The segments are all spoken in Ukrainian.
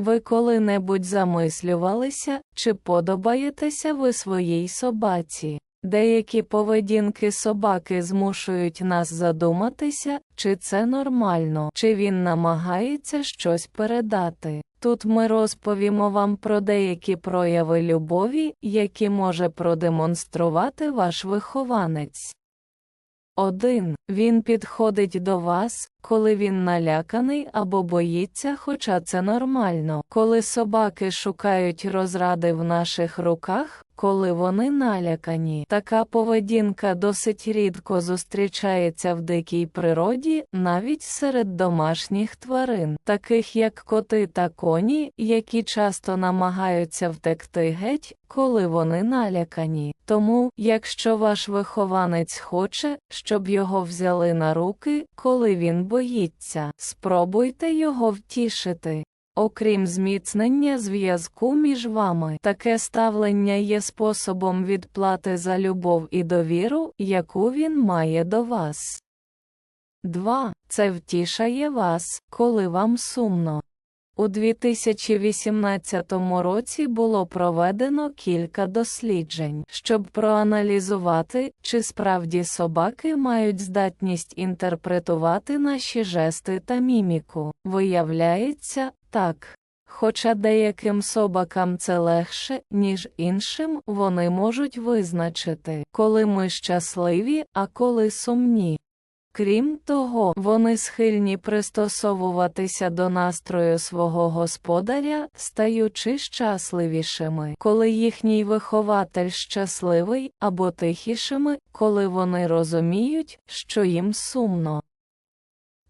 Ви коли-небудь замислювалися, чи подобаєтеся ви своїй собаці? Деякі поведінки собаки змушують нас задуматися, чи це нормально, чи він намагається щось передати. Тут ми розповімо вам про деякі прояви любові, які може продемонструвати ваш вихованець. 1. Він підходить до вас, коли він наляканий або боїться, хоча це нормально. Коли собаки шукають розради в наших руках, коли вони налякані. Така поведінка досить рідко зустрічається в дикій природі, навіть серед домашніх тварин, таких як коти та коні, які часто намагаються втекти геть, коли вони налякані. Тому, якщо ваш вихованець хоче, щоб його взяли на руки, коли він боїться, спробуйте його втішити. Окрім зміцнення зв'язку між вами, таке ставлення є способом відплати за любов і довіру, яку він має до вас. 2. Це втішає вас, коли вам сумно. У 2018 році було проведено кілька досліджень, щоб проаналізувати, чи справді собаки мають здатність інтерпретувати наші жести та міміку. Виявляється, так. Хоча деяким собакам це легше, ніж іншим, вони можуть визначити, коли ми щасливі, а коли сумні. Крім того, вони схильні пристосовуватися до настрою свого господаря, стаючи щасливішими, коли їхній вихователь щасливий, або тихішими, коли вони розуміють, що їм сумно.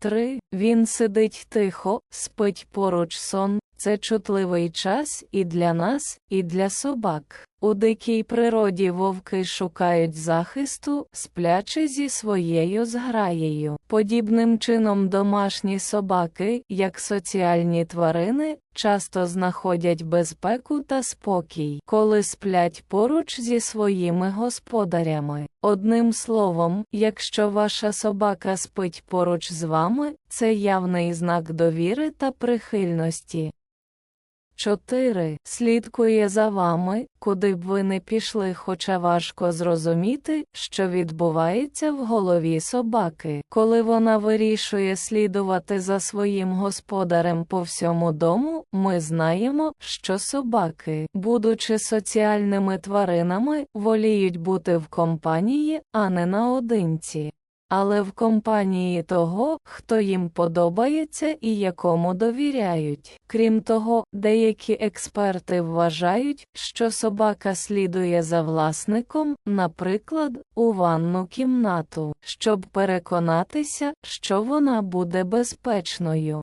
3. Він сидить тихо, спить поруч сон. Це чутливий час і для нас, і для собак. У дикій природі вовки шукають захисту, сплячи зі своєю зграєю. Подібним чином домашні собаки, як соціальні тварини, часто знаходять безпеку та спокій, коли сплять поруч зі своїми господарями. Одним словом, якщо ваша собака спить поруч з вами, це явний знак довіри та прихильності. 4. Слідкує за вами, куди б ви не пішли, хоча важко зрозуміти, що відбувається в голові собаки. Коли вона вирішує слідувати за своїм господарем по всьому дому, ми знаємо, що собаки, будучи соціальними тваринами, воліють бути в компанії, а не наодинці але в компанії того, хто їм подобається і якому довіряють. Крім того, деякі експерти вважають, що собака слідує за власником, наприклад, у ванну кімнату, щоб переконатися, що вона буде безпечною.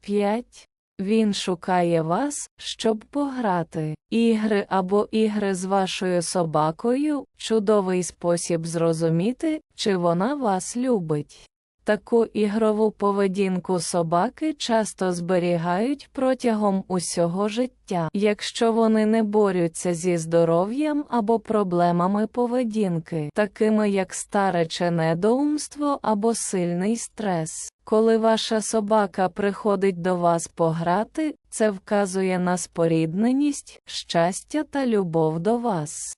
5. Він шукає вас, щоб пограти. Ігри або ігри з вашою собакою чудовий спосіб зрозуміти, чи вона вас любить. Таку ігрову поведінку собаки часто зберігають протягом усього життя, якщо вони не борються зі здоров'ям або проблемами поведінки, такими як старече недоумство або сильний стрес. Коли ваша собака приходить до вас пограти, це вказує на спорідненість, щастя та любов до вас.